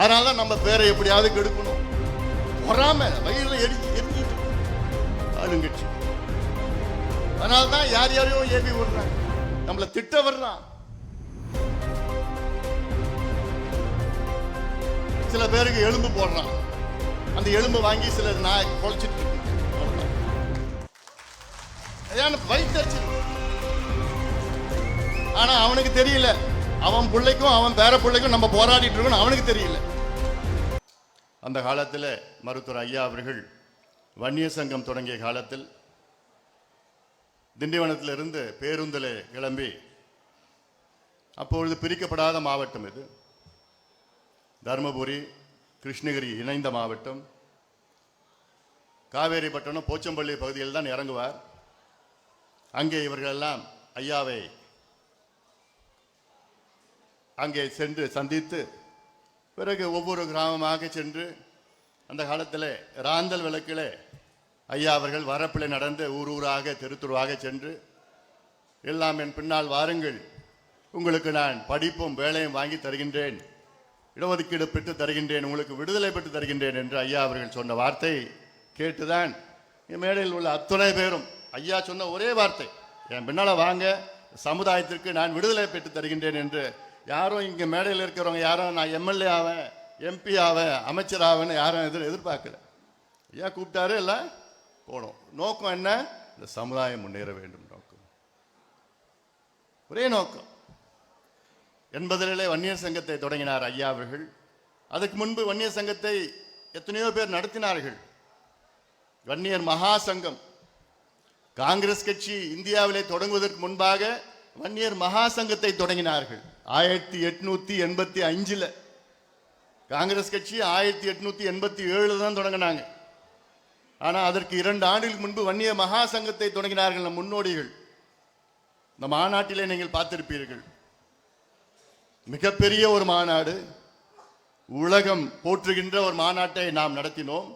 அதனால தான் நம்ம பேரை எப்படியாவது கெடுக்கணும். பொறாம வயிறுல எரிஞ்சு எரிஞ்சிட்டு ஆளுங்கட்சி. அதனால தான் யார் யாரையோ ஏவி விடுறாங்க. நம்மளை திட்ட வர்றான். சில பேருக்கு எலும்பு போடுறான். அந்த எலும்பு வாங்கி சிலர் நான் குழைச்சிட்டு இருக்கு. ஆனா அவனுக்கு தெரியல. அவன் பிள்ளைக்கும் அவன் பேர பிள்ளைக்கும் நம்ம போராடிட்டு இருக்கோம் அவனுக்கு தெரியல. அந்த காலத்தில் மருத்துவர் ஐயா அவர்கள் வன்னிய சங்கம் தொடங்கிய காலத்தில் திண்டிவனத்திலிருந்து பேருந்தில் கிளம்பி அப்பொழுது பிரிக்கப்படாத மாவட்டம் இது. தருமபுரி கிருஷ்ணகிரி இணைந்த மாவட்டம். காவேரிப்பட்டினம் போச்சம்பள்ளி பகுதியில் தான் இறங்குவார். அங்கே இவர்களெல்லாம் ஐயாவை அங்கே சென்று சந்தித்து பிறகு ஒவ்வொரு கிராமமாக சென்று அந்த காலத்தில் ராந்தல் விளக்கில் ஐயா அவர்கள் வரப்பில் நடந்து ஊர் ஊராக தெருத்துருவாக சென்று எல்லாம் என் பின்னால் வாருங்கள். உங்களுக்கு நான் படிப்பும் வேலையும் வாங்கி தருகின்றேன். இடஒதுக்கீடு பெற்று தருகின்றேன். உங்களுக்கு விடுதலை பெற்று தருகின்றேன் என்று ஐயா அவர்கள் சொன்ன வார்த்தை கேட்டுதான் என் மேடையில் உள்ள அத்துணை பேரும் ஐயா சொன்ன ஒரே வார்த்தை என் பின்னால் வாங்க. சமுதாயத்திற்கு நான் விடுதலை பெற்று தருகின்றேன் என்று யாரும் இங்கே மேடையில் இருக்கிறவங்க யாரும் நான் எம்எல்ஏ ஆவேன் எம்பி ஆவேன் அமைச்சர் ஆவேன்னு யாரும் எதிர் எதிர்பார்க்கல. ஐயா கூப்பிட்டாரு? இல்லை போனோம். நோக்கம் என்ன? இந்த சமுதாயம் முன்னேற வேண்டும் நோக்கம். ஒரே நோக்கம். எண்பதிலே வன்னியர் சங்கத்தை தொடங்கினார் ஐயா அவர்கள். அதுக்கு முன்பு வன்னியர் சங்கத்தை எத்தனையோ பேர் நடத்தினார்கள். வன்னியர் மகா சங்கம். காங்கிரஸ் கட்சி இந்தியாவிலே தொடங்குவதற்கு முன்பாக வன்னியர் மகா சங்கத்தை தொடங்கினார்கள். ஆயிரத்தி எட்நூத்தி எண்பத்தி அஞ்சுல காங்கிரஸ் கட்சி ஆயிரத்தி எட்நூத்தி எண்பத்தி ஏழுல தான் தொடங்கினாங்க. ஆனா அதற்கு இரண்டு ஆண்டுகளுக்கு முன்பு வன்னியர் மகா சங்கத்தை தொடங்கினார்கள் நம் முன்னோடிகள். இந்த மாநாட்டிலே நீங்கள் பார்த்திருப்பீர்கள். மிகப்பெரிய ஒரு மாநாடு. உலகம் போற்றுகின்ற ஒரு மாநாட்டை நாம் நடத்தினோம்.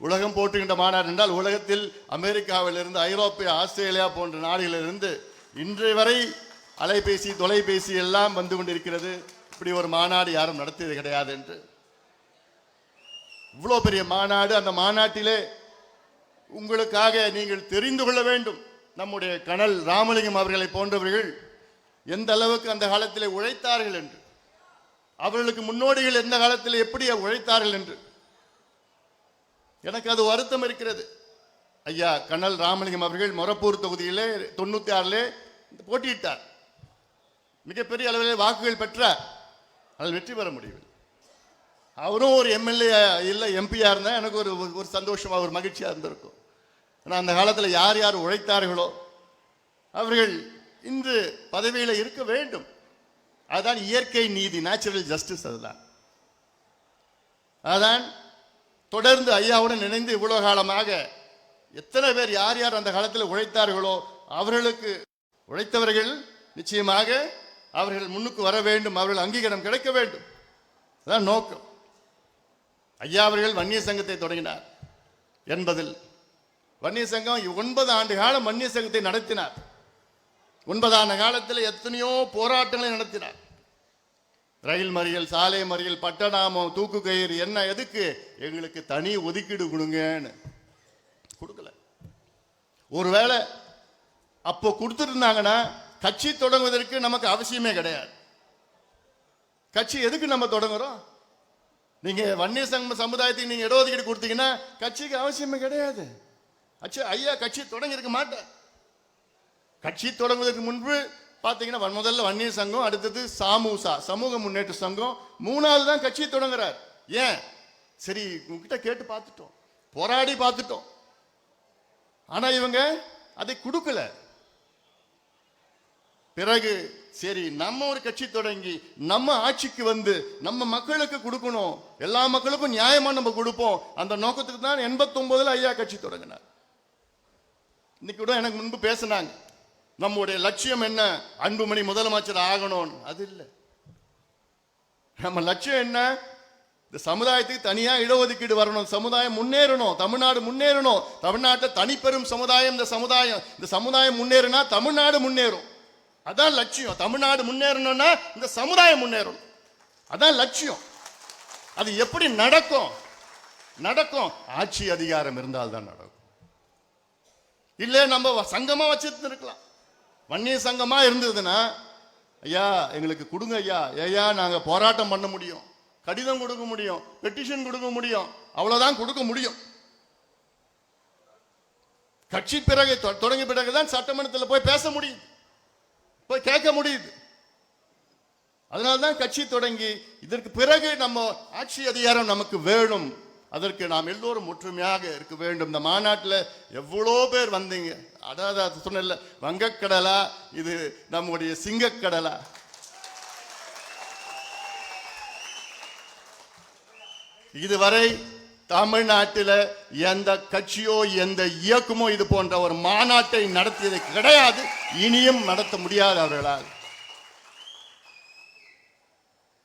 உலகம் போற்றுகின்ற மாநாடு என்றால் உலகத்தில் அமெரிக்காவிலிருந்து ஐரோப்பிய ஆஸ்திரேலியா போன்ற நாடுகளிலிருந்து இன்றைய வரை அலைபேசி தொலைபேசி எல்லாம் வந்து கொண்டிருக்கிறது. இப்படி ஒரு மாநாடு யாரும் நடத்தியது கிடையாது என்று. இவ்வளோ பெரிய மாநாடு அந்த மாநாட்டிலே உங்களுக்காக நீங்கள் தெரிந்து கொள்ள வேண்டும். நம்முடைய கனல் ராமலிங்கம் அவர்களை போன்றவர்கள் எந்த அளவுக்கு அந்த காலத்தில் உழைத்தார்கள் என்று. அவர்களுக்கு முன்னோடிகள் எந்த காலத்தில் எப்படி உழைத்தார்கள் என்று. எனக்கு அது வருத்தம் இருக்கிறது. ஐயா கனல் ராமலிங்கம் அவர்கள் மொரப்பூர் தொகுதியிலே தொண்ணூற்றி ஆறிலே போட்டியிட்டார். மிகப்பெரிய அளவில் வாக்குகள் பெற்றார் அதில் வெற்றி பெற முடியவில்லை. அவரும் ஒரு எம்எல்ஏ இல்லை எம்பியாக இருந்தால் எனக்கு ஒரு ஒரு சந்தோஷமாக ஒரு மகிழ்ச்சியாக இருந்திருக்கும். ஆனால் அந்த காலத்தில் யார் யார் உழைத்தார்களோ அவர்கள் இன்று பதவியில் இருக்க வேண்டும். அதுதான் இயற்கை நீதி நேச்சுரல் ஜஸ்டிஸ் அதுதான். அதான் தொடர்ந்து ஐயாவுடன் இணைந்து இவ்வளோ காலமாக எத்தனை பேர் யார் யார் அந்த காலத்தில் உழைத்தார்களோ அவர்களுக்கு உழைத்தவர்கள் நிச்சயமாக அவர்கள் முன்னுக்கு வர வேண்டும் அவர்கள் அங்கீகாரம் கிடைக்க வேண்டும். அதான் நோக்கம். ஐயா அவர்கள் வன்னிய சங்கத்தை தொடங்கினார். என்பதில் வன்னிய சங்கம் ஒன்பது ஆண்டு காலம் வன்னிய சங்கத்தை நடத்தினார். ஒன்பதாண்டு காலத்தில் எத்தனையோ போராட்டங்களை நடத்தினார். ரயில் மறியல் சாலை மறியல் பட்டநாமம் தூக்கு கயிறு என்ன எதுக்கு? எங்களுக்கு தனி ஒதுக்கீடு கொடுங்கன்னு. கொடுக்கல. ஒருவேளை அப்போ கொடுத்துருந்தாங்கன்னா கட்சி தொடங்குவதற்கு நமக்கு அவசியமே கிடையாது. கட்சி எதுக்கு நம்ம தொடங்குறோம்? நீங்க வன்னிய சங்க சமுதாயத்துக்கு நீங்க இடஒதுக்கீடு கொடுத்தீங்கன்னா கட்சிக்கு அவசியமே கிடையாது. அச்சு ஐயா கட்சி தொடங்கியிருக்க மாட்டேன். கட்சி தொடங்குவதற்கு முன்பு பார்த்தீங்கன்னா முதல்ல வன்னியர் சங்கம் அடுத்தது சாமூசா சமூக முன்னேற்ற சங்கம் மூணாவது தான் கட்சி தொடங்குறார். ஏன்? சரி உங்ககிட்ட கேட்டு பார்த்துட்டோம். போராடி பார்த்துட்டோம். ஆனா இவங்க அதை கொடுக்கல. பிறகு சரி நம்ம ஒரு கட்சி தொடங்கி நம்ம ஆட்சிக்கு வந்து நம்ம மக்களுக்கு கொடுக்கணும் எல்லா மக்களுக்கும் நியாயமா நம்ம கொடுப்போம் அந்த நோக்கத்துக்கு தான் எண்பத்தொன்பதுல ஐயா கட்சி தொடங்கினார். இன்னைக்கு கூட எனக்கு முன்பு பேசினாங்க. நம்முடைய லட்சியம் என்ன? அன்புமணி முதலமைச்சர் ஆகணும்னு அது இல்லை. நம்ம லட்சியம் என்ன? இந்த சமுதாயத்துக்கு தனியாக இடஒதுக்கீடு வரணும் சமுதாயம் முன்னேறணும் தமிழ்நாடு முன்னேறணும். தமிழ்நாட்டை தனிப்பெரும் சமுதாயம் இந்த சமுதாயம் இந்த சமுதாயம் முன்னேறினா தமிழ்நாடு முன்னேறும். அதான் லட்சியம். தமிழ்நாடு முன்னேறணும்னா இந்த சமுதாயம் முன்னேறணும். அதான் லட்சியம். அது எப்படி நடக்கும்? நடக்கும். ஆட்சி அதிகாரம் இருந்தால் தான் நடக்கும். இல்லை நம்ம சங்கமாக சங்கமா வச்சிருந்து இருக்கலாம் வன்னிய சங்கமா இருந்ததுன்னா ஐயா எங்களுக்கு கொடுங்க ஐயா. ஐயா நாங்க போராட்டம் பண்ண முடியும். கடிதம் கொடுக்க முடியும். பெட்டிஷன் கொடுக்க முடியும். அவ்வளவுதான் கொடுக்க முடியும். கட்சி பிறகு தொ- தொடங்கிய பிறகுதான் சட்டமன்றத்தில் போய் பேச முடியும். போய் கேட்க முடியுது. அதனால்தான் கட்சி தொடங்கி இதற்கு பிறகு நம்ம ஆட்சி அதிகாரம் நமக்கு வேணும். அதற்கு நாம் எல்லோரும் ஒற்றுமையாக இருக்க வேண்டும். இந்த மாநாட்டில் எவ்வளோ பேர் வந்தீங்க? அதாவது அது சொன்னல வங்கக்கடலா இது நம்முடைய சிங்கக்கடலா. இதுவரை தமிழ்நாட்டில் எந்த கட்சியோ எந்த இயக்கமோ இது போன்ற ஒரு மாநாட்டை நடத்தியது கிடையாது. இனியும் நடத்த முடியாது அவர்களால்.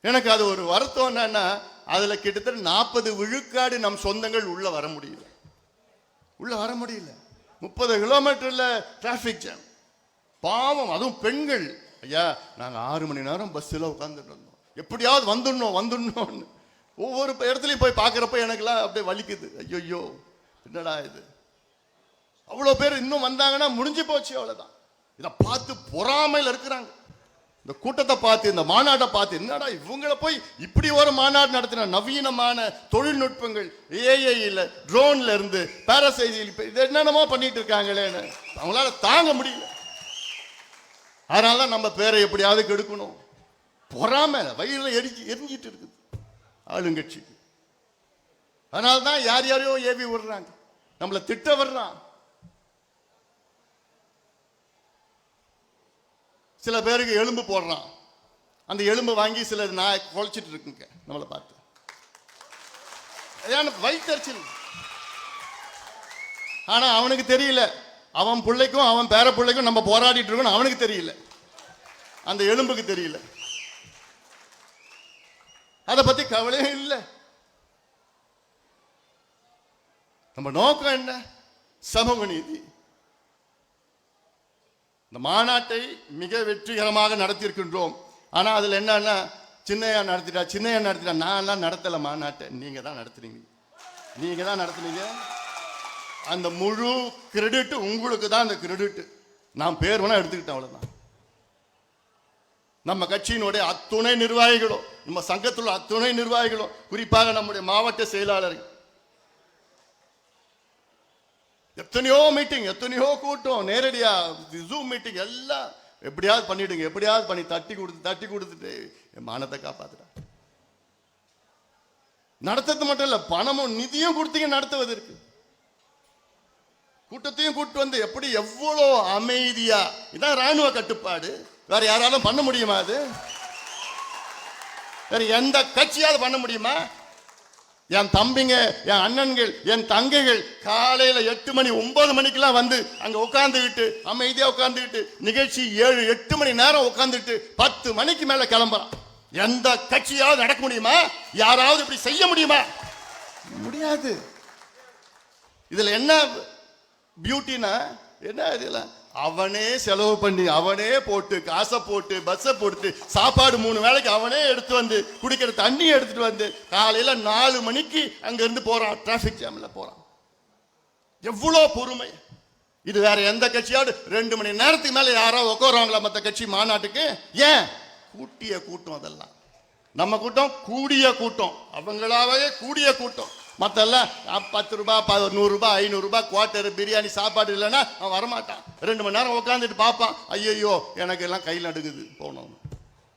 எனக்கு அது ஒரு வருத்தம் என்னன்னா அதுல கிட்டத்தட்ட நாற்பது விழுக்காடு நம் சொந்தங்கள் உள்ள வர முடியல. உள்ள வர முடியல. முப்பது கிலோமீட்டர்ல டிராஃபிக் ஜாம் பாவம் அதுவும் பெண்கள். ஐயா நாங்கள் ஆறு மணி நேரம் பஸ்ஸில் உட்காந்துட்டு இருந்தோம். எப்படியாவது வந்துடணும் வந்துடணும்னு. ஒவ்வொரு இடத்துலையும் போய் பார்க்குறப்ப எனக்குலாம் அப்படியே வலிக்குது. ஐயோ என்னடா இது? அவ்வளோ பேர் இன்னும் வந்தாங்கன்னா முடிஞ்சு போச்சு அவ்வளோதான் இதை பார்த்து பொறாமையில் இருக்கிறாங்க. இந்த கூட்டத்தை பார்த்து இந்த மாநாட்டை பார்த்து என்னடா இவங்கள போய் இப்படி ஒரு மாநாடு நடத்தின நவீனமான தொழில்நுட்பங்கள் ஏஐயில் ட்ரோன்ல இருந்து பேரசைசியில் இப்போ இது என்னென்னமோ பண்ணிட்டு இருக்காங்களேன்னு அவங்களால தாங்க முடியல. அதனால தான் நம்ம பேரை எப்படியாவது கெடுக்கணும். பொறாம வயிறில் எரிஞ்சு எரிஞ்சிட்டு இருக்குது. ஆளுங்கட்சிக்கு. அதனால தான் யார் யாரையோ ஏவி விடுறாங்க. நம்மளை திட்ட வர்றான் சில பேருக்கு எலும்பு போடுறான். அந்த எலும்பு வாங்கி சில நாய் குழச்சிட்டு இருக்குங்க நம்மளை பார்த்து. ஏன்னா வயிற்றுச்சல். ஆனா அவனுக்கு தெரியல. அவன் பிள்ளைக்கும் அவன் பேர பிள்ளைக்கும் நம்ம போராடிட்டு இருக்கோம் அவனுக்கு தெரியல. அந்த எலும்புக்கு தெரியல. அதை பத்தி கவலையும் இல்லை. நம்ம நோக்கம் என்ன? சமூக நீதி. இந்த மாநாட்டை மிக வெற்றிகரமாக நடத்தியிருக்கின்றோம். ஆனால் அதில் என்னன்னா சின்னையா நடத்திட்டா சின்னையா நடத்திட்டா நான்லாம் நடத்தலை மாநாட்டை. நீங்கள் தான் நடத்துனீங்க. நீங்கள் தான் நடத்துனீங்க. அந்த முழு கிரெடிட் உங்களுக்கு தான் அந்த கிரெடிட் நான் பேர் வேணா எடுத்துக்கிட்டேன் அவ்வளோதான் நம்ம கட்சியினுடைய அத்துணை நிர்வாகிகளும் நம்ம சங்கத்தில் உள்ள அத்துணை நிர்வாகிகளும் குறிப்பாக நம்முடைய மாவட்ட செயலாளர்கள் எத்தனையோ மீட்டிங் எத்தனையோ கூட்டம் நேரடியா ஜூம் மீட்டிங் எல்லாம் எப்படியாவது பண்ணிடுங்க எப்படியாவது பண்ணி தட்டி கொடுத்து தட்டி கொடுத்துட்டு என் மானத்தை காப்பாத்துட்டா நடத்துறது மட்டும் இல்லை பணமும் நிதியும் கொடுத்தீங்க நடத்துவதற்கு கூட்டத்தையும் கூட்டு வந்து எப்படி எவ்வளோ அமைதியா இதான் ராணுவ கட்டுப்பாடு. வேற யாராலும் பண்ண முடியுமா அது? வேற எந்த கட்சியாவது பண்ண முடியுமா? என் தம்பிங்க என் அண்ணன்கள் என் தங்கைகள் காலையில் எட்டு மணி ஒன்பது மணிக்கெல்லாம் வந்து அங்கே உட்காந்துக்கிட்டு அமைதியாக உட்காந்துக்கிட்டு நிகழ்ச்சி ஏழு எட்டு மணி நேரம் உட்காந்துட்டு பத்து மணிக்கு மேலே கிளம்புறான். எந்த கட்சியாவது நடக்க முடியுமா? யாராவது இப்படி செய்ய முடியுமா? முடியாது. இதில் என்ன பியூட்டினா என்ன இதெல்லாம் அவனே செலவு பண்ணி அவனே போட்டு காசை போட்டு பஸ்ஸை போட்டு சாப்பாடு மூணு வேளைக்கு அவனே எடுத்து வந்து குடிக்கிற தண்ணி எடுத்துட்டு வந்து காலையில நாலு மணிக்கு அங்கேருந்து போகிறான் போறான் டிராஃபிக் ஜாமில் போறான். எவ்வளோ பொறுமை. இது வேற எந்த கட்சியாவது ரெண்டு மணி நேரத்துக்கு மேலே யாராவது உட்காருவாங்களா மற்ற கட்சி மாநாட்டுக்கு? ஏன்? கூட்டிய கூட்டம் அதெல்லாம். நம்ம கூட்டம் கூடிய கூட்டம். அவங்களாவே கூடிய கூட்டம். மற்றெல்லாம் பத்து ரூபாய் ப நூறுரூபா ஐநூறுரூபா குவார்ட்டர் பிரியாணி சாப்பாடு இல்லைன்னா அவன் வரமாட்டான். ரெண்டு மணி நேரம் உட்காந்துட்டு பார்ப்பான். ஐயோ எனக்கு எல்லாம் கையில் நடுக்குது போனோம்.